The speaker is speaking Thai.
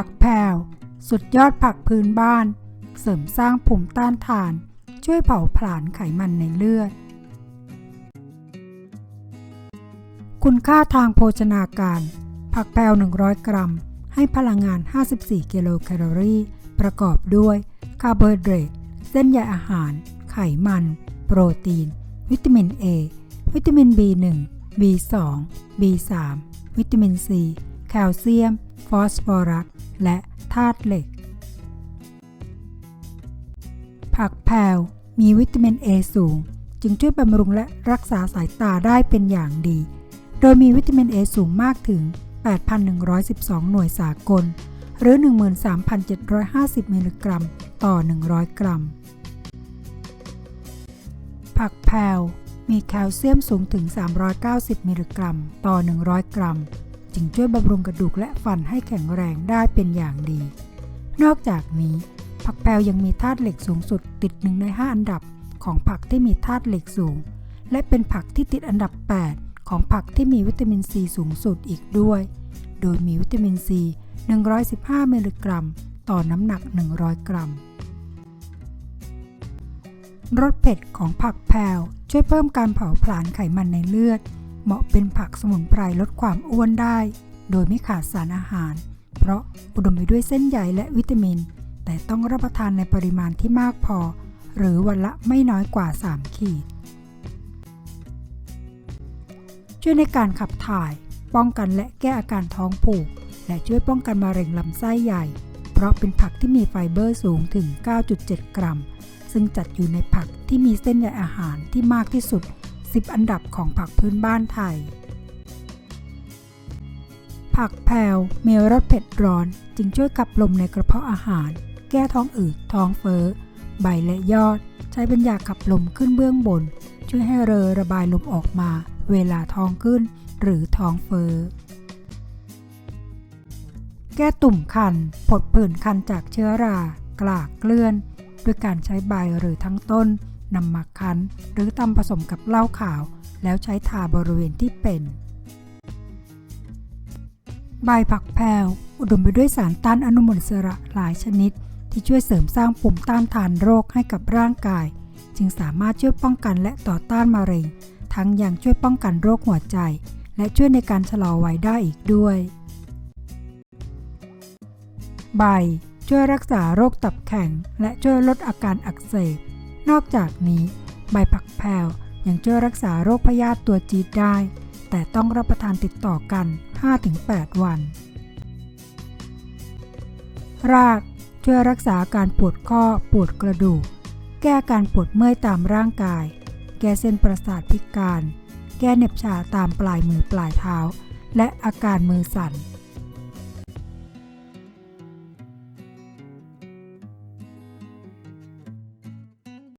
ผักแพรวสุดยอดผักพื้นบ้าน เสริมสร้างภูมิต้านทาน ช่วยเผาผลาญไขมันในเลือด คุณค่าทางโภชนาการ ผักแพรว100 กรัม ให้พลังงาน 54 กิโลแคลอรี่ ประกอบด้วยคาร์โบไฮเดรต เส้นใยอาหาร ไขมัน โปรตีน วิตามิน A วิตามิน B1 B2 B3 วิตามิน C แคลเซียม ฟอสฟอรัส และธาตุเหล็ก ผักแพวมีวิตามิน A สูง จึงช่วยบำรุงและรักษาสายตาได้เป็นอย่างดี โดยมีวิตามิน A สูงมากถึง 8,112 หน่วยสากล หรือ 13,750 มิลลิกรัมต่อ 100 กรัม ผักแพวมีแคลเซียมสูงถึง 390 มิลลิกรัม ต่อ 100 กรัม จึงช่วยบำรุงกระดูกและฟันให้แข็งแรงได้เป็นอย่างดี นอกจากนี้ ผักแพรวยังมีธาตุเหล็กสูงสุดติดหนึ่งใน 5 อันดับของผักที่มีธาตุเหล็กสูง และเป็นผักที่ติดอันดับ 8 ของผักที่มีวิตามินซีสูงสุดอีกด้วย โดยมีวิตามินซี 115 มิลลิกรัม ต่อน้ำหนัก 100 กรัมรสเผ็ดของผักแพรวช่วยเพิ่มการเผาผลาญไขมันในเลือด เหมาะเป็นผักสมุนไพรลดความอ้วนได้ โดยไม่ขาดสารอาหาร เพราะอุดมไปด้วยเส้นใยและวิตามิน แต่ต้องรับประทานในปริมาณที่มากพอ หรือวันละไม่น้อยกว่า 3 ขีด ช่วยในการขับถ่าย ป้องกันและแก้อาการท้องผูก และช่วยป้องกันมะเร็งลำไส้ใหญ่ เพราะเป็นผักที่มีไฟเบอร์สูงถึง 9.7 กรัม ซึ่งจัดอยู่ในผักที่มีเส้นใยอาหารที่มากที่สุด 10 อันดับของผักพื้นบ้านไทย ผักแพรวมีรสเผ็ดร้อน จึงช่วยขับลมในกระเพาะอาหาร แก้ท้องอืดท้องเฟ้อ ใบและยอด ใช้เป็นยาขับลมขึ้นเบื้องบน ช่วยให้เรอระบายลมออกมา เวลาท้องขึ้น หรือท้องเฟ้อแก้ตุ่มคันผดผื่นคันจากเชื้อรา กลากเกลื่อน ด้วยการใช้ใบหรือทั้งต้น นำมาคั้น หรือตำผสมกับเหล้าขาว แล้วใช้ทาบริเวณที่เป็น ใบผักแพรวอุดมไปด้วยสารต้านอนุมูลอิสระหลายชนิด ที่ช่วยเสริมสร้างภูมิต้านทานโรคให้กับร่างกาย จึงสามารถช่วยป้องกันและต่อต้านมะเร็ง ทั้งยังช่วยป้องกันโรคหัวใจ และช่วยในการชะลอวัยได้อีกด้วย ใบช่วยรักษาโรคตับแข็ง และช่วยลดอาการอักเสบ นอกจากนี้ ใบผักแพวยังช่วยรักษาโรคพยาธิตัวจี๊ดได้ แต่ต้องรับประทานติดต่อกัน 5-8 วัน รากช่วยรักษาการปวดข้อปวดกระดูก แก้การปวดเมื่อยตามร่างกาย แก้เส้นประสาทพิการ แก้เหน็บชาตามปลายมือปลายเท้า และอาการมือสั่น